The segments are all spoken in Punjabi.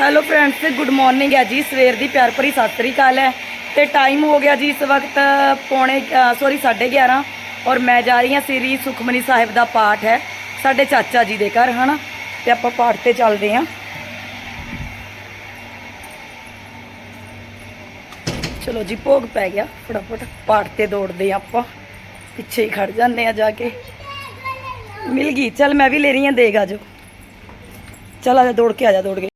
ਹੈਲੋ ਫਰੈਂਡਸ ਗੁੱਡ ਮਾਰਨਿੰਗ ਹੈ ਜੀ। ਸਵੇਰ ਦੀ ਪਿਆਰ ਭਰੀ ਸਤਿ ਸ੍ਰੀ ਅਕਾਲ ਹੈ। ਤੇ ਟਾਈਮ ਹੋ ਗਿਆ ਜੀ ਇਸ ਵਕਤ ਪੌਣੇ ਸੌਰੀ 11:30 ਔਰ ਮੈਂ ਜਾ ਰਹੀ ਹਾਂ ਸ੍ਰੀ ਸੁਖਮਨੀ ਸਾਹਿਬ ਦਾ ਪਾਠ ਹੈ। ਸਾਡੇ ਚਾਚਾ ਜੀ ਦੇ ਘਰ, ਹਨਾ? ਤੇ ਆਪਾਂ ਪਾਠ ਤੇ ਚੱਲਦੇ ਹਾਂ। ਚਲੋ ਜੀ, ਭੋਗ ਪੈ ਗਿਆ। ਫਟਾਫਟ ਪਾਠ ਤੇ ਦੌੜਦੇ ਹਾਂ ਆਪਾਂ। ਪਿੱਛੇ ਹੀ ਖੜ ਜਾਂਦੇ ਆ ਜਾ ਕੇ। ਮਿਲ ਗਈ। ਚੱਲ ਮੈਂ ਵੀ ਲੈ ਰਹੀ ਹਾਂ ਦੇਗਾ ਜੋ ਚੱਲ ਆ ਜਾ, ਦੌੜ ਕੇ ਆ ਜਾ, ਦੌੜ ਕੇ।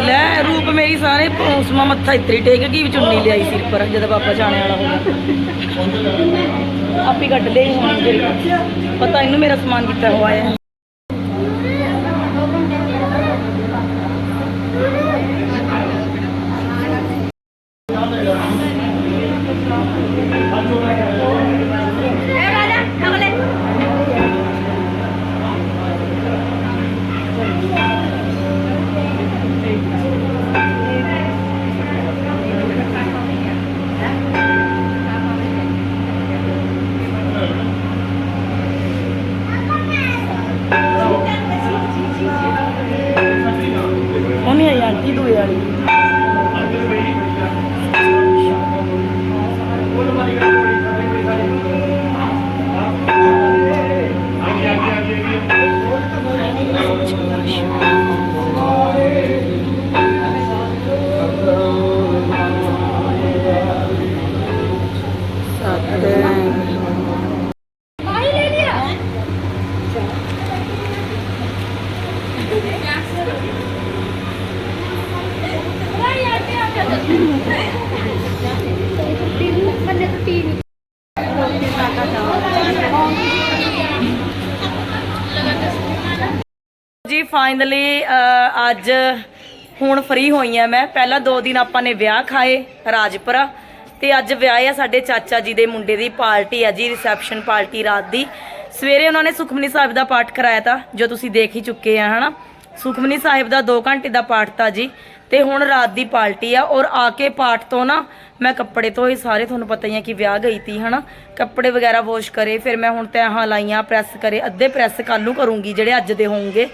ਲੈ, ਰੂਪ ਮੇਰੀ ਸਾਰੇ ਪੌਂਸਮਾ ਮੱਥਾ ਇਤਰੀ ਟੇਕ ਗਈ ਵਿੱਚ ਚੁੰਨੀ ਲਿਆਈ ਸਿਰ ਪਰ ਜਦੋਂ ਬਾਬਾ ਜਾਣੇ ਵਾਲਾ ਹੋਇਆ ਆਪੀ ਕੱਢ ਲਈ ਹੁਣ ਪਤਾ ਇਹਨੂੰ ਮੇਰਾ ਸਮਾਨ ਕੀਤਾ ਹੋਇਆ ਹੈ। ਫਾਈਨਲੀ ਅੱਜ ਹੁਣ ਫ੍ਰੀ ਹੋਈ ਆ ਮੈਂ। ਪਹਿਲਾਂ ਦੋ ਦਿਨ ਆਪਾਂ ਨੇ ਵਿਆਹ ਖਾਏ, ਰਾਜਪੁਰਾ। ਤੇ ਅੱਜ ਵਿਆਹ ਆ ਸਾਡੇ ਚਾਚਾ ਜੀ ਦੇ ਮੁੰਡੇ ਦੀ ਪਾਰਟੀ ਆ ਜੀ ਰਿਸੈਪਸ਼ਨ ਪਾਰਟੀ ਰਾਤ ਦੀ। ਸਵੇਰੇ ਉਹਨਾਂ ਨੇ ਸੁਖਮਨੀ ਸਾਹਿਬ ਦਾ ਪਾਠ ਕਰਾਇਆ ਤਾਂ, ਜੋ ਤੁਸੀਂ ਦੇਖ ਹੀ ਚੁੱਕੇ ਆ, ਹਨਾ। ਸੁਖਮਨੀ ਸਾਹਿਬ ਦਾ 2 ਘੰਟੇ ਦਾ ਪਾਠ ਤਾਂ ਜੀ। ਤੇ ਹੁਣ ਰਾਤ ਦੀ ਪਾਰਟੀ ਆ, ਔਰ ਆ ਕੇ ਪਾਠ ਤੋਂ ਨਾ ਮੈਂ ਕੱਪੜੇ ਤੋਂ ਹੀ ਸਾਰੇ ਤੁਹਾਨੂੰ ਪਤਾ ਹੀ ਆ ਕਿ ਵਿਆਹ ਗਈ ਤੀ, ਹਨਾ। ਕੱਪੜੇ ਵਗੈਰਾ ਵਾਸ਼ ਕਰੇ, ਫਿਰ ਮੈਂ ਹੁਣ ਤੈਹਾਂ ਲਾਈਆਂ ਪ੍ਰੈਸ ਕਰੇ, ਅੱਧੇ ਪ੍ਰੈਸ ਕੱਲ ਨੂੰ ਕਰੂੰਗੀ ਜਿਹੜੇ ਅੱਜ ਦੇ ਹੋਣਗੇ।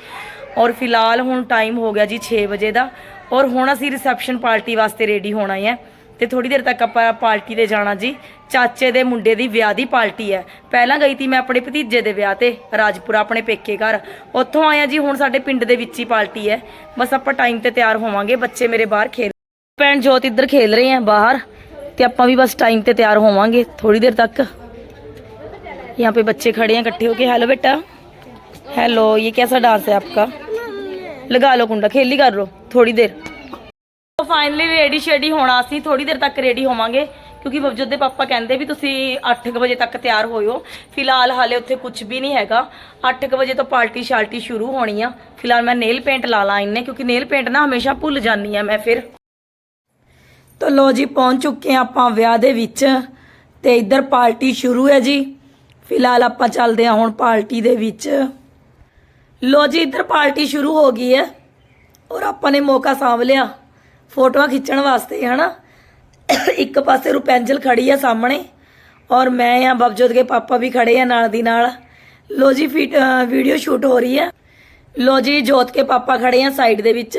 ਔਰ ਫਿਲਹਾਲ ਹੁਣ ਟਾਈਮ ਹੋ ਗਿਆ ਜੀ 6 ਵਜੇ ਦਾ ਔਰ ਹੁਣ ਅਸੀਂ ਰਿਸੈਪਸ਼ਨ ਪਾਰਟੀ ਵਾਸਤੇ ਰੈਡੀ ਹੋਣਾ ਹੈ ਤੇ ਥੋੜੀ ਦੇਰ ਤੱਕ ਆਪਾਂ ਪਾਰਟੀ ਤੇ ਜਾਣਾ ਜੀ ਚਾਚੇ ਦੇ ਮੁੰਡੇ ਦੀ ਵਿਆਹ ਦੀ ਪਾਰਟੀ ਹੈ ਪਹਿਲਾਂ ਗਈ ਤੀ ਮੈਂ ਆਪਣੇ ਭਤੀਜੇ ਦੇ ਵਿਆਹ ਤੇ ਰਾਜਪੁਰਾ ਆਪਣੇ ਪੇਕੇ ਘਰ ਉੱਥੋਂ ਆਇਆ ਜੀ ਹੁਣ ਸਾਡੇ ਪਿੰਡ ਦੇ ਵਿੱਚ ਹੀ ਪਾਰਟੀ ਹੈ ਬਸ ਆਪਾਂ ਟਾਈਮ ਤੇ ਤਿਆਰ ਹੋਵਾਂਗੇ ਬੱਚੇ ਮੇਰੇ ਬਾਹਰ ਖੇਲ ਭੈਣ ਜੋਤ ਇੱਧਰ ਖੇਲ ਰਹੇ ਆ ਬਾਹਰ ਤੇ ਆਪਾਂ ਵੀ ਬਸ ਟਾਈਮ ਤੇ ਤਿਆਰ ਹੋਵਾਂਗੇ ਥੋੜੀ ਦੇਰ ਤੱਕ यहाँ पे बच्चे खड़े हैं इकट्ठे होके हेलो बेटा हेलो ये कैसा डांस है आपका ਲਗਾ ਲਓ ਕੁੰਡਾ ਖੇਲੀ ਕਰ ਲਓ ਥੋੜੀ ਦੇਰ। ਫਾਈਨਲੀ ਰੈਡੀ ਸ਼ੈਡੀ ਹੋਣਾ ਅਸੀਂ ਥੋੜੀ ਦੇਰ ਤੱਕ ਰੈਡੀ ਹੋਵਾਂਗੇ ਕਿਉਂਕਿ ਬਬਜੋਤ ਦੇ ਪਾਪਾ ਕਹਿੰਦੇ ਵੀ ਤੁਸੀਂ 8:00 ਵਜੇ ਤੱਕ ਤਿਆਰ ਹੋਇਓ। ਫਿਲਹਾਲ ਹਾਲੇ ਉੱਥੇ ਕੁਝ ਵੀ ਨਹੀਂ ਹੈਗਾ। 8:00 ਵਜੇ ਤੋਂ ਪਾਰਟੀ ਸ਼ਾਲਟੀ ਸ਼ੁਰੂ ਹੋਣੀ ਆ। ਫਿਲਹਾਲ ਮੈਂ ਨੇਲ ਪੇਂਟ ਲਾ ਲਾ ਇੰਨੇ ਕਿਉਂਕਿ ਨੇਲ ਪੇਂਟ ਨਾ ਹਮੇਸ਼ਾ ਭੁੱਲ ਜਾਂਦੀ ਆ ਮੈਂ ਫਿਰ। ਤਾਂ ਲੋ ਜੀ ਪਹੁੰਚ ਚੁੱਕੇ ਆ ਆਪਾਂ ਵਿਆਹ ਦੇ ਵਿੱਚ ਤੇ ਇੱਧਰ ਪਾਰਟੀ ਸ਼ੁਰੂ ਹੈ ਜੀ। ਫਿਲਹਾਲ ਆਪਾਂ ਚੱਲਦੇ ਆ ਹੁਣ ਪਾਰਟੀ ਦੇ ਵਿੱਚ। ਲੋ ਜੀ, ਇੱਧਰ ਪਾਰਟੀ ਸ਼ੁਰੂ ਹੋ ਗਈ ਹੈ। ਔਰ ਆਪਾਂ ਨੇ ਮੌਕਾ ਸਾਂਭ ਲਿਆ। ਫੋਟੋਆਂ ਖਿੱਚਣ ਵਾਸਤੇ, ਹਨਾ? ਇੱਕ ਪਾਸੇ ਰੁਪੈਂਜਲ ਖੜੀ ਆ ਸਾਹਮਣੇ, ਔਰ ਮੈਂ ਆ, ਬਬਜੋਤ ਦੇ ਪਾਪਾ ਵੀ ਖੜੇ ਆ ਨਾਲ ਦੀ ਨਾਲ। ਲੋ ਜੀ ਵੀਡੀਓ ਸ਼ੂਟ ਹੋ ਰਹੀ ਹੈ। ਲੋ ਜੀ, ਜੋਤ ਕੇ ਪਾਪਾ ਖੜੇ ਆ ਸਾਈਡ ਦੇ ਵਿੱਚ।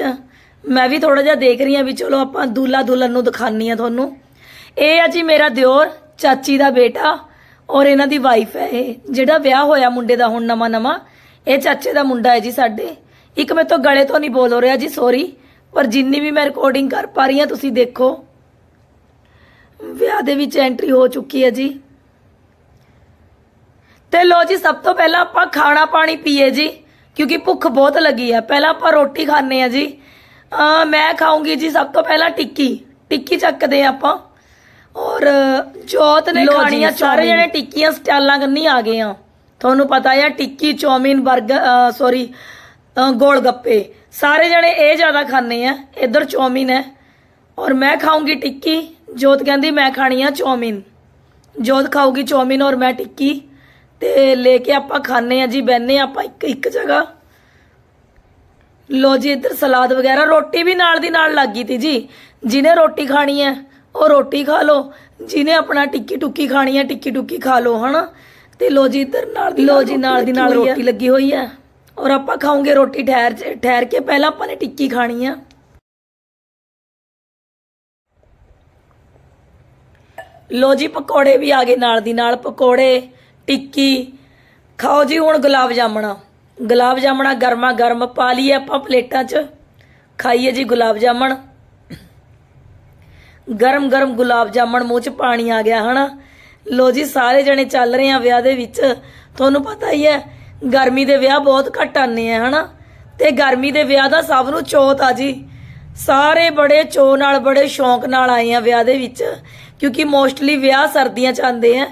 ਮੈਂ ਵੀ ਥੋੜਾ ਜਿਹਾ ਦੇਖ ਰਹੀ ਆ ਵੀ ਚਲੋ ਆਪਾਂ ਦੂਲਾ ਦੁਲਹਨ ਨੂੰ ਦਿਖਾਨੀ ਆ ਤੁਹਾਨੂੰ। ਇਹ ਆ ਜੀ ਮੇਰਾ ਦਿਓਰ, ਚਾਚੀ ਦਾ ਬੇਟਾ, ਔਰ ਇਹਨਾਂ ਦੀ ਵਾਈਫ ਹੈ ਇਹ। ਜਿਹੜਾ ਵਿਆਹ ਹੋਇਆ ਮੁੰਡੇ ਦਾ ਹੁਣ ਨਵਾਂ ਨਵਾਂ ਇਹ ਚਾਚੇ ਦਾ ਮੁੰਡਾ ਹੈ ਜੀ ਸਾਡੇ। ਇੱਕ ਮੈਂ ਤੋਂ ਗਲੇ ਤੋਂ ਨਹੀਂ ਬੋਲ ਹੋ ਰਿਹਾ ਜੀ ਸੌਰੀ ਪਰ ਜਿੰਨੀ ਵੀ ਮੈਂ ਰਿਕਾਰਡਿੰਗ ਕਰ ਪਾ ਰਹੀ ਹਾਂ ਤੁਸੀਂ ਦੇਖੋ। ਵਿਆਹ ਦੇ ਵਿੱਚ ਐਂਟਰੀ ਹੋ ਚੁੱਕੀ ਹੈ ਜੀ। ਤੇ ਲੋ ਜੀ ਸਭ ਤੋਂ ਪਹਿਲਾਂ ਆਪਾਂ ਖਾਣਾ ਪਾਣੀ ਪੀਏ ਜੀ ਕਿਉਂਕਿ ਭੁੱਖ ਬਹੁਤ ਲੱਗੀ ਆ ਪਹਿਲਾਂ ਆਪਾਂ ਰੋਟੀ ਖਾਣੇ ਆ ਜੀ। ਮੈਂ ਖਾਉਂਗੀ ਜੀ ਸਭ ਤੋਂ ਪਹਿਲਾਂ ਟਿੱਕੀ। ਟਿੱਕੀ ਚੱਕਦੇ ਆ ਆਪਾਂ। ਔਰ ਜੋਤ ਨੇ ਖਾਣੀ ਆ ਸਾਰੇ ਜਣੇ ਟਿੱਕੀਆਂ ਸਟਾਲਾਂ ਕੰਨੀ ਆ ਗਏ ਆ ਤੁਹਾਨੂੰ ਪਤਾ ਆ, ਟਿੱਕੀ, ਚੌਮਿਨ 버ਗਰ ਸੌਰੀ ਗੋਲ ਗੱਪੇ। ਸਾਰੇ ਜਣੇ ਇਹ ਜ਼ਿਆਦਾ ਖਾਣੇ ਆ, ਇਧਰ ਚੌਮਿਨ ਹੈ। ਔਰ ਮੈਂ ਖਾਉਂਗੀ ਟਿੱਕੀ। ਜੋਤ ਕਹਿੰਦੀ, ਮੈਂ ਖਾਣੀ ਆ ਚੌਮਿਨ। ਜੋਤ ਖਾਊਗੀ ਚੌਮਿਨ ਔਰ ਮੈਂ ਟਿੱਕੀ। ਤੇ ਲੈ ਕੇ ਆਪਾਂ ਖਾਣੇ ਆ ਜੀ ਬੈਨੇ ਆਪਾਂ ਇੱਕ ਇੱਕ ਜਗ੍ਹਾ। ਲੋ ਜੀ, ਇੱਧਰ ਸਲਾਦ ਵਗੈਰਾ। ਰੋਟੀ ਵੀ ਨਾਲ ਦੀ ਨਾਲ ਲੱਗੀ ਤੀ ਜੀ। ਜਿਹਨੇ ਰੋਟੀ ਖਾਣੀ ਹੈ, ਉਹ ਰੋਟੀ ਖਾ ਲੋ ਜਿਹਨੇ ਆਪਣਾ ਟਿੱਕੀ ਟੁੱਕੀ ਖਾਣੀ ਹੈ ਟਿੱਕੀ ਟੁੱਕੀ ਖਾ ਲੋ ਹਨਾ? ਤੇ ਲੋ ਜੀ ਇੱਧਰ ਨਾਲ ਦੀ ਲੋ ਜੀ ਨਾਲ ਦੀ ਨਾਲ ਰੋਟੀ ਲੱਗੀ ਹੋਈ ਹੈ ਔਰ ਆਪਾਂ ਖਾਵਾਂਗੇ ਰੋਟੀ ਠਹਿਰ ਠਹਿਰ ਕੇ। ਪਹਿਲਾਂ ਆਪਾਂ ਨੇ ਟਿੱਕੀ ਖਾਣੀ ਆ। ਲੋ ਜੀ ਪਕੌੜੇ ਵੀ ਆ ਗਏ ਨਾਲ ਦੀ ਨਾਲ। ਪਕੌੜੇ ਟਿੱਕੀ। ਖਾਓ ਜੀ ਹੁਣ ਗੁਲਾਬ ਜਾਮਣਾ। ਗੁਲਾਬ ਜਾਮਣਾ ਗਰਮਾ ਗਰਮ ਪਾ ਲਈਏ ਆਪਾਂ ਪਲੇਟਾਂ 'ਚ। ਖਾਈਏ ਜੀ ਗੁਲਾਬ ਜਾਮਣ। ਗਰਮ ਗਰਮ ਗੁਲਾਬ ਜਾਮਣ ਮੂੰਹ 'ਚ ਪਾਣੀ ਆ ਗਿਆ ਹਨਾ? ਲੋ ਜੀ, ਸਾਰੇ ਜਣੇ ਚੱਲ ਰਹੇ ਆ ਵਿਆਹ ਦੇ ਵਿੱਚ। ਤੁਹਾਨੂੰ ਪਤਾ ਹੀ ਹੈ, ਗਰਮੀ ਦੇ ਵਿਆਹ ਬਹੁਤ ਘੱਟ ਆਨੇ ਆ, ਹਨਾ? ਤੇ ਗਰਮੀ ਦੇ ਵਿਆਹ ਦਾ ਸਭ ਨੂੰ ਚੋਤ ਆ ਜੀ। ਸਾਰੇ ਬੜੇ ਚੋ ਨਾਲ, ਬੜੇ ਸ਼ੌਂਕ ਨਾਲ ਆਏ ਆ ਵਿਆਹ ਦੇ ਵਿੱਚ, ਕਿਉਂਕਿ ਮੋਸਟਲੀ ਵਿਆਹ ਸਰਦੀਆਂ ਚ ਆਉਂਦੇ ਆ।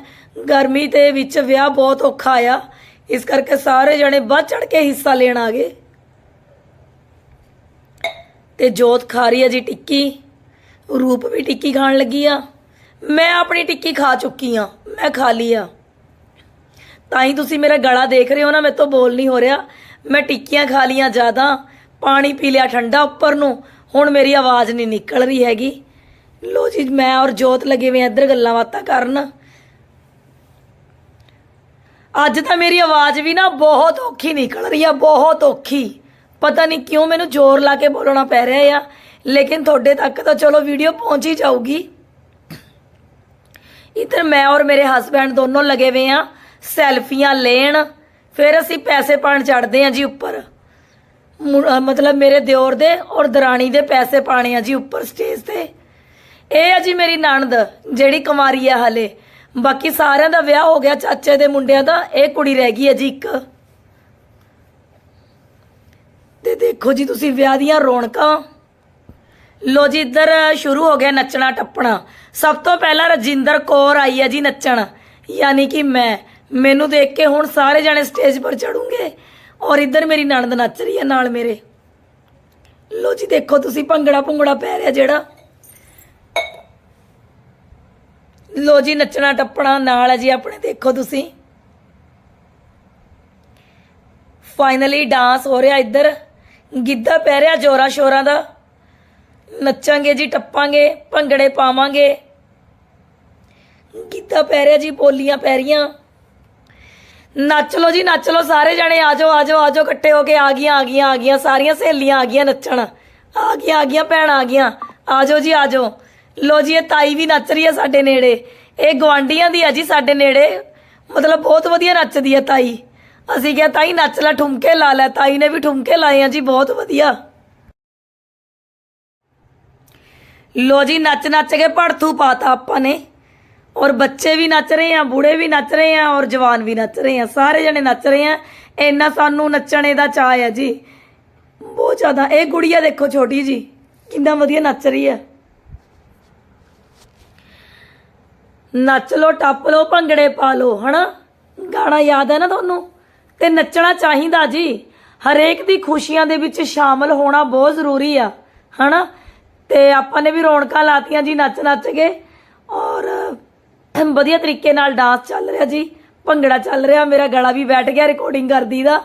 ਗਰਮੀ ਦੇ ਵਿੱਚ ਵਿਆਹ ਬਹੁਤ ਔਖਾ ਆ। ਇਸ ਕਰਕੇ ਸਾਰੇ ਜਣੇ ਵੱਧ ਚੜ ਕੇ ਹਿੱਸਾ ਲੈਣ ਆ ਗਏ। ਤੇ ਜੋਤ ਖਾ ਰਹੀ ਆ ਜੀ ਟਿੱਕੀ। ਰੂਪ ਵੀ ਟਿੱਕੀ ਖਾਣ ਲੱਗੀ ਆ। ਮੈਂ ਆਪਣੀ ਟਿੱਕੀ ਖਾ ਚੁੱਕੀ ਆ, ਮੈਂ ਖਾ ਲਈ ਆ। ਤਾਂ ਹੀ ਤੁਸੀਂ ਮੇਰਾ ਗਲਾ ਦੇਖ ਰਹੇ ਹੋ ਨਾ, ਮੇਰੇ ਤੋਂ ਬੋਲ ਨਹੀਂ ਹੋ ਰਿਹਾ। ਮੈਂ ਟਿੱਕੀਆਂ ਖਾ ਲੀਆਂ ਜ਼ਿਆਦਾ, ਪਾਣੀ ਪੀ ਲਿਆ ਠੰਡਾ ਉੱਪਰ ਨੂੰ, ਹੁਣ ਮੇਰੀ ਆਵਾਜ਼ ਨਹੀਂ ਨਿਕਲ ਰਹੀ ਹੈਗੀ। ਲੋ ਜੀ, ਮੈਂ ਔਰ ਜੋਤ ਲੱਗੇ ਹੋਏ ਇੱਧਰ ਗੱਲਾਂ ਬਾਤਾਂ ਕਰਨ। ਅੱਜ ਤਾਂ ਮੇਰੀ ਆਵਾਜ਼ ਵੀ ਨਾ ਬਹੁਤ ਔਖੀ ਨਿਕਲ ਰਹੀ ਆ, ਬਹੁਤ ਔਖੀ। ਪਤਾ ਨਹੀਂ ਕਿਉਂ ਮੈਨੂੰ ਜ਼ੋਰ ਲਾ ਕੇ ਬੋਲਣਾ ਪੈ ਰਿਹਾ ਆ, ਲੇਕਿਨ ਤੁਹਾਡੇ ਤੱਕ ਤਾਂ ਚਲੋ ਵੀਡੀਓ ਪਹੁੰਚ ਹੀ ਜਾਊਗੀ। ਇੱਧਰ ਮੈਂ ਔਰ ਮੇਰੇ ਹਸਬੰਡ ਦੋਨੋਂ ਲੱਗੇ ਹੋਏ ਆ, ਸੈਲਫੀਆਂ ਲੈਣ, ਫਿਰ ਅਸੀਂ ਪੈਸੇ ਪਾਣ ਚੜਦੇ ਆ ਜੀ ਉੱਪਰ। ਮਤਲਬ ਮੇਰੇ ਦਿਓਰ ਦੇ ਔਰ ਦਰਾਣੀ ਦੇ ਪੈਸੇ ਪਾਣੇ ਆ ਜੀ ਉੱਪਰ ਸਟੇਜ ਤੇ। ਇਹ ਆ ਜੀ ਮੇਰੀ ਨਣਦ, ਜਿਹੜੀ ਕੁਮਾਰੀ ਆ ਹਲੇ। ਬਾਕੀ ਸਾਰਿਆਂ ਦਾ ਵਿਆਹ ਹੋ ਗਿਆ, ਚਾਚੇ ਦੇ ਮੁੰਡਿਆਂ ਦਾ, ਇਹ ਕੁੜੀ ਰਹਿ ਗਈ ਹੈ ਜੀ ਇੱਕ। ਤੇ ਦੇਖੋ ਜੀ ਤੁਸੀਂ ਵਿਆਹ ਦੀਆਂ ਰੌਣਕਾਂ। ਲੋ ਜੀ, ਇੱਧਰ ਸ਼ੁਰੂ ਹੋ ਗਿਆ ਨੱਚਣਾ ਟੱਪਣਾ। ਸਭ ਤੋਂ ਪਹਿਲਾਂ ਰਜਿੰਦਰ ਕੌਰ ਆਈ ਹੈ ਜੀ ਨੱਚਣ। ਯਾਨੀ ਕਿ ਮੈਂ। ਮੈਨੂੰ ਦੇਖ ਕੇ ਹੁਣ ਸਾਰੇ ਜਣੇ ਸਟੇਜ ਪਰ ਚੜੂਗੇ। ਔਰ ਇੱਧਰ ਮੇਰੀ ਨਣਦ ਨੱਚ ਰਹੀ ਹੈ ਨਾਲ ਮੇਰੇ। ਲੋ ਜੀ, ਦੇਖੋ ਤੁਸੀਂ, ਭੰਗੜਾ ਭੁੰਗੜਾ ਪੈ ਰਿਹਾ ਜਿਹੜਾ। ਲੋ ਜੀ, ਨੱਚਣਾ ਟੱਪਣਾ ਨਾਲ ਹੈ ਜੀ ਆਪਣੇ, ਦੇਖੋ ਤੁਸੀਂ। ਫਾਈਨਲੀ ਡਾਂਸ ਹੋ ਰਿਹਾ ਇੱਧਰ। ਗਿੱਧਾ ਪੈ ਰਿਹਾ ਜੋਰਾ ਸ਼ੋਰਾਂ ਦਾ। ਨੱਚਾਂਗੇ ਜੀ, ਟੱਪਾਂਗੇ, ਭੰਗੜੇ ਪਾਵਾਂਗੇ। ਗਿੱਧਾ ਪੈ ਰਿਹਾ ਜੀ, ਬੋਲੀਆਂ ਪੈ ਰਹੀਆਂ। ਨੱਚ ਲਓ ਜੀ, ਨੱਚ ਲਓ, ਸਾਰੇ ਜਣੇ ਜਾਓ, ਆ ਜਾਓ ਇਕੱਠੇ ਹੋ ਕੇ ਆ ਗਈਆਂ ਆ ਗਈਆਂ ਆ ਗਈਆਂ, ਸਾਰੀਆਂ ਸਹੇਲੀਆਂ ਆ ਗਈਆਂ ਨੱਚਣ। ਆ ਗਈਆਂ ਆ ਗਈਆਂ, ਭੈਣਾਂ ਆ ਗਈਆਂ। ਆ ਜਾਓ ਜੀ, ਆ ਜਾਓ। ਲੋ ਜੀ, ਇਹ ਤਾਈ ਵੀ ਨੱਚ ਰਹੀ ਹੈ ਸਾਡੇ ਨੇੜੇ। ਇਹ ਗਵਾਂਡੀਆਂ ਦੀ ਆ ਜੀ ਸਾਡੇ ਨੇੜੇ। ਮਤਲਬ ਬਹੁਤ ਵਧੀਆ ਨੱਚਦੀ ਹੈ ਤਾਈ। ਅਸੀਂ ਕਿਹਾ, ਤਾਈ ਨੱਚ ਲੈ, ਠੁਮਕੇ ਲਾ ਲੈ। ਤਾਈ ਨੇ ਵੀ ਠੁਮਕੇ ਲਾਏ ਆ ਜੀ, ਬਹੁਤ ਵਧੀਆ। ਲੋ ਜੀ, ਨੱਚ ਨੱਚ ਕੇ ਭੜਥੂ ਪਾਤਾ ਆਪਾਂ ਨੇ। ਔਰ ਬੱਚੇ ਵੀ ਨੱਚ ਰਹੇ ਆ, ਬੁੜੇ ਵੀ ਨੱਚ ਰਹੇ ਆ, ਔਰ ਜਵਾਨ ਵੀ ਨੱਚ ਰਹੇ ਆ। ਸਾਰੇ ਜਣੇ ਨੱਚ ਰਹੇ ਆ। ਇੰਨਾ ਸਾਨੂੰ ਨੱਚਣੇ ਦਾ ਚਾਅ ਹੈ ਜੀ। ਬਹੁਤ ਜ਼ਿਆਦਾ। ਇਹ ਗੁੜੀਆ ਦੇਖੋ ਛੋਟੀ ਜੀ, ਕਿੰਨਾ ਵਧੀਆ ਨੱਚ ਰਹੀ ਹੈ ਨੱਚ ਲੋ ਟੱਪ ਲੋ ਭੰਗੜੇ ਪਾ ਲੋ ਹਨਾ? ਗਾਣਾ ਯਾਦ ਹੈ ਨਾ ਤੁਹਾਨੂੰ? ਤੇ ਨੱਚਣਾ ਚਾਹੀਦਾ ਜੀ। ਹਰੇਕ ਦੀ ਖੁਸ਼ੀਆਂ ਦੇ ਵਿੱਚ ਸ਼ਾਮਲ ਹੋਣਾ ਬਹੁਤ ਜ਼ਰੂਰੀ ਆ, ਹਨਾ? ਤੇ ਆਪਾਂ ਨੇ ਵੀ ਰੌਣਕਾਂ ਲਾਤੀਆਂ ਜੀ, ਨੱਚ ਨੱਚ ਕੇ। ਔਰ ਵਧੀਆ ਤਰੀਕੇ ਨਾਲ ਡਾਂਸ ਚੱਲ ਰਿਹਾ ਜੀ, ਭੰਗੜਾ ਚੱਲ ਰਿਹਾ। ਮੇਰਾ ਗਲਾ ਵੀ ਬੈਠ ਗਿਆ ਰਿਕਾਰਡਿੰਗ ਕਰਦੀ ਦਾ।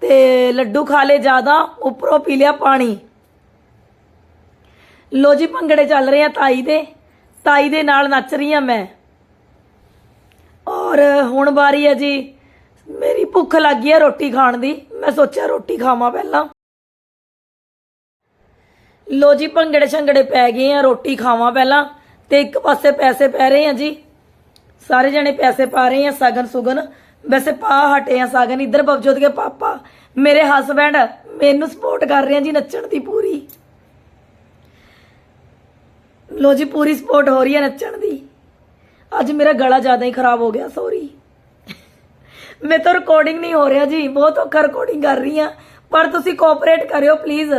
ਤੇ ਲੱਡੂ ਖਾ ਲੇ ਜ਼ਿਆਦਾ, ਉੱਪਰੋਂ ਪੀ ਲਿਆ ਪਾਣੀ। ਲੋ ਜੀ, ਭੰਗੜੇ ਚੱਲ ਰਹੇ ਆ ਤਾਈ ਦੇ। ਤਾਈ ਦੇ ਨਾਲ ਨੱਚ ਰਹੀ ਆ ਮੈਂ। ਔਰ, ਹੁਣ ਵਾਰੀ ਹੈ ਜੀ। ਮੇਰੀ ਭੁੱਖ ਲੱਗੀ ਹੈ ਰੋਟੀ ਖਾਣ ਦੀ। ਮੈਂ ਸੋਚਿਆ ਰੋਟੀ ਖਾਵਾਂ ਪਹਿਲਾਂ। ਲੋ ਜੀ, ਭੰਗੜੇ ਛੰਗੜੇ ਪੈ ਗਏ ਆ, ਰੋਟੀ ਖਾਵਾਂ ਪਹਿਲਾਂ ਤੇ ਇੱਕ ਪਾਸੇ ਪੈਸੇ ਪੈ ਰਹੇ ਆ ਜੀ। ਸਾਰੇ ਜਣੇ ਪੈਸੇ ਪਾ ਰਹੇ ਆ ਸਗਨ ਸੁਗਨ। ਵੈਸੇ ਪਾ ਹਟੇ ਆ ਸਗਨ, ਇੱਧਰ ਬਵਜੋਤ ਕੇ ਪਾਪਾ, ਮੇਰੇ ਹਸਬੈਂਡ ਮੈਨੂੰ ਸਪੋਰਟ ਕਰ ਰਹੇ ਆ ਜੀ ਨੱਚਣ ਦੀ ਪੂਰੀ। ਲੋ ਜੀ, ਪੂਰੀ ਸਪੋਰਟ ਹੋ ਰਹੀ ਹੈ ਨੱਚਣ ਦੀ। ਅੱਜ ਮੇਰਾ ਗਲਾ ਜ਼ਿਆਦਾ ਹੀ ਖਰਾਬ ਹੋ ਗਿਆ ਸੌਰੀ ਮੈਂ ਤਾਂ ਰਿਕਾਰਡਿੰਗ ਨਹੀਂ ਹੋ ਰਿਹਾ ਜੀ, ਬਹੁਤ ਔਖਾ ਰਿਕਾਰਡਿੰਗ ਕਰ ਰਹੀ ਆ। ਪਰ ਤੁਸੀਂ ਕੋਆਪਰੇਟ ਕਰਿਓ ਪਲੀਜ਼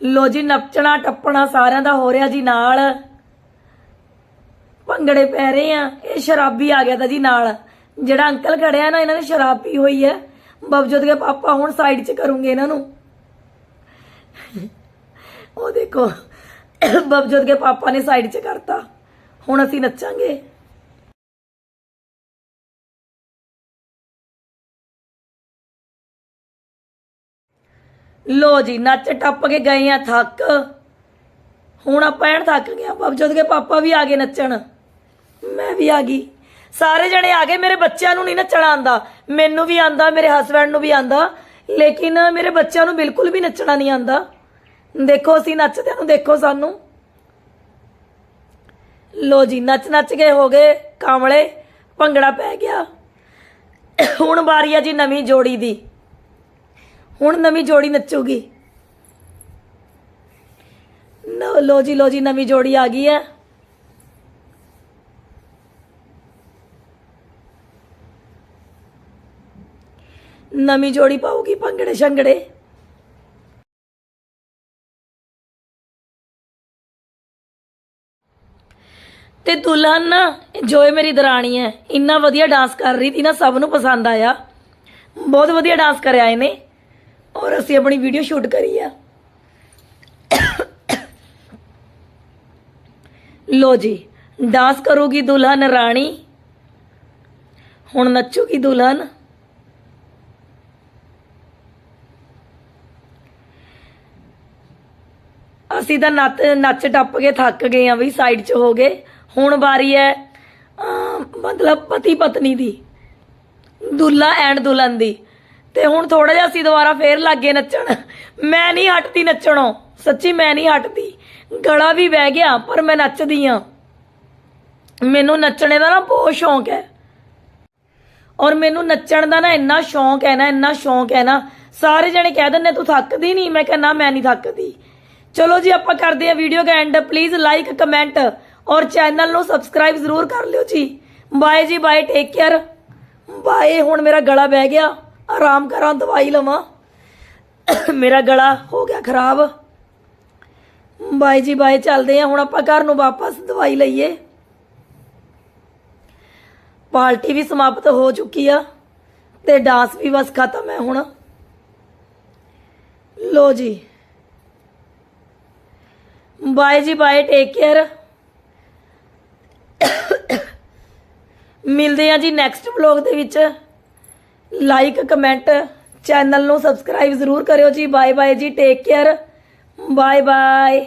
ਲੋ ਜੀ, ਨੱਚਣਾ, ਟੱਪਣਾ ਸਾਰਿਆਂ ਦਾ ਹੋ ਰਿਹਾ ਜੀ ਨਾਲ। ਭੰਗੜੇ ਪੈ ਰਹੇ ਆ, ਇਹ ਸ਼ਰਾਬੀ ਆ ਗਿਆ ਤਾਂ ਜੀ ਨਾਲ। ਜਿਹੜਾ ਅੰਕਲ ਖੜਿਆ ਨਾ, ਇਹਨਾਂ ਨੇ ਸ਼ਰਾਬ ਪੀ ਹੋਈ ਹੈ ਬਬਜੋਤ ਦੇ ਪਾਪਾ ਹੁਣ ਸਾਈਡ 'ਚ ਕਰੂੰਗੇ ਇਹਨਾਂ ਨੂੰ। ਉਹ ਦੇਖੋ, ਬਬਜੋਤ ਦੇ ਪਾਪਾ ਨੇ ਸਾਈਡ 'ਚ ਕਰਤਾ। ਹੁਣ ਅਸੀਂ ਨੱਚਾਂਗੇ। ਲੋ ਜੀ, ਨੱਚ ਟੱਪ ਕੇ ਗਏ ਆ ਥੱਕ। ਹੁਣ ਆਪਾਂ ਐਨ ਥੱਕ ਗਏ ਆਪਾਂ ਜਦ ਕੇ ਪਾਪਾ ਵੀ ਆ ਗਏ ਨੱਚਣ। ਮੈਂ ਵੀ ਆ ਗਈ। ਸਾਰੇ ਜਣੇ ਆ ਗਏ, ਮੇਰੇ ਬੱਚਿਆਂ ਨੂੰ ਨਹੀਂ ਨੱਚਣਾ ਆਂਦਾ। ਮੈਨੂੰ ਵੀ ਆਂਦਾ, ਮੇਰੇ ਹਸਬੰਡ ਨੂੰ ਵੀ ਆਂਦਾ। ਲੇਕਿਨ ਮੇਰੇ ਬੱਚਿਆਂ ਨੂੰ ਬਿਲਕੁਲ ਵੀ ਨੱਚਣਾ ਨਹੀਂ ਆਂਦਾ। ਦੇਖੋ, ਅਸੀਂ ਨੱਚਦਿਆਂ ਨੂੰ ਦੇਖੋ ਸਾਨੂੰ। ਲੋ ਜੀ, ਨੱਚ ਨੱਚ ਕੇ ਹੋ ਗਏ ਕਾਮਲੇ ਭੰਗੜਾ ਪੈ ਗਿਆ। ਹੁਣ ਵਾਰੀ ਆ ਜੀ ਨਵੀਂ ਜੋੜੀ ਦੀ। ਹੁਣ ਨਵੀਂ ਜੋੜੀ ਨੱਚੂਗੀ। ਲੋ- ਜੀ, ਲੋ ਜੀ, ਨਵੀਂ ਜੋੜੀ ਆ ਗਈ ਹੈ। ਨਵੀਂ ਜੋੜੀ ਪਾਉਗੀ ਭੰਗੜੇ ਸ਼ੰਗੜੇ। ਤੇ ਦੁਲਹਨ ਨਾ, ਜੋ ਇਹ ਮੇਰੀ ਦਰਾਣੀ ਹੈ, ਇੰਨਾ ਵਧੀਆ ਡਾਂਸ ਕਰ ਰਹੀ ਸੀ ਨਾ, ਸਭ ਨੂੰ ਪਸੰਦ ਆਇਆ। ਬਹੁਤ ਵਧੀਆ ਡਾਂਸ ਕਰਿਆ ਇਹਨੇ। ਔਰ ਅਸੀਂ ਆਪਣੀ ਵੀਡੀਓ ਸ਼ੂਟ ਕਰੀ ਆ। ਲੋ ਜੀ ਡਾਂਸ ਕਰੂਗੀ ਦੁਲਹਨ ਰਾਣੀ, ਹੁਣ ਨੱਚੂਗੀ ਦੁਲਹਨ। ਅਸੀਂ ਤਾਂ ਨੱਚ ਨੱਚ ਟੱਪ ਕੇ ਥੱਕ ਗਏ ਆ ਵੀ ਸਾਈਡ 'ਚ ਹੋ ਗਏ। ਹੁਣ ਵਾਰੀ ਹੈ ਮਤਲਬ ਪਤੀ ਪਤਨੀ ਦੀ, ਦੁੱਲਾ ਐਂਡ ਦੁਲਹਨ ਦੀ। ਤੇ ਹੁਣ ਥੋੜਾ ਜਿਹਾ ਅਸੀਂ ਦੁਬਾਰਾ ਫੇਰ ਲੱਗੇ ਨੱਚਣ। ਮੈਂ ਨਹੀਂ ਹਟਦੀ ਨੱਚਣੋਂ। ਸੱਚੀ ਮੈਂ ਨਹੀਂ ਹਟਦੀ। ਗਲਾ ਵੀ ਬਹਿ ਗਿਆ, ਪਰ ਮੈਂ ਨੱਚਦੀ ਆ। ਮੈਨੂੰ ਨੱਚਣੇ ਦਾ ਨਾ ਬਹੁਤ ਸ਼ੌਂਕ ਹੈ। ਔਰ ਮੈਨੂੰ ਨੱਚਣ ਦਾ ਨਾ ਇੰਨਾ ਸ਼ੌਂਕ ਹੈ ਨਾ, ਇੰਨਾ ਸ਼ੌਂਕ ਹੈ ਨਾ। ਸਾਰੇ ਜਣੇ ਕਹਿ ਦਿੰਦੇ, ਤੂੰ ਥੱਕਦੀ ਨਹੀਂ? ਮੈਂ ਕਹਿੰਦਾ ਮੈਂ ਨਹੀਂ ਥੱਕਦੀ। ਚਲੋ ਜੀ, ਆਪਾਂ ਕਰਦੇ ਆ ਵੀਡੀਓ ਦਾ ਐਂਡ ਪਲੀਜ਼ ਲਾਈਕ ਕਮੈਂਟ ਔਰ ਚੈਨਲ ਨੂੰ ਸਬਸਕ੍ਰਾਈਬ ਜ਼ਰੂਰ ਕਰ ਲਿਓ ਜੀ। ਬਾਏ ਜੀ ਬਾਏ ਟੇਕ ਕੇਅਰ ਬਾਏ ਹੁਣ ਮੇਰਾ ਗਲਾ ਬਹਿ ਗਿਆ। ਆਰਾਮ ਕਰਾਂ, ਦਵਾਈ ਲਵਾਂ। ਮੇਰਾ ਗਲਾ ਹੋ ਗਿਆ ਖਰਾਬ। ਬਾਏ ਜੀ ਬਾਏ ਚੱਲਦੇ ਆ, ਹੁਣ ਆਪਾਂ ਘਰ ਨੂੰ ਵਾਪਸ ਦਵਾਈ ਲਈਏ। ਪਾਰਟੀ ਵੀ ਸਮਾਪਤ ਹੋ ਚੁੱਕੀ ਆ ਤੇ ਡਾਂਸ ਵੀ ਬਸ ਖਤਮ ਹੈ ਹੁਣ। ਲੋ ਜੀ। ਬਾਏ ਜੀ ਬਾਏ ਟੇਕ ਕੇਅਰ ਮਿਲਦੇ ਆ ਜੀ ਨੈਕਸਟ ਵਲੌਗ ਦੇ ਵਿੱਚ। ਲਾਈਕ ਕਮੈਂਟ ਚੈਨਲ ਨੂੰ ਸਬਸਕ੍ਰਾਈਬ ਜ਼ਰੂਰ ਕਰਿਓ ਜੀ। ਬਾਏ ਬਾਏ ਜੀ। Take care bye bye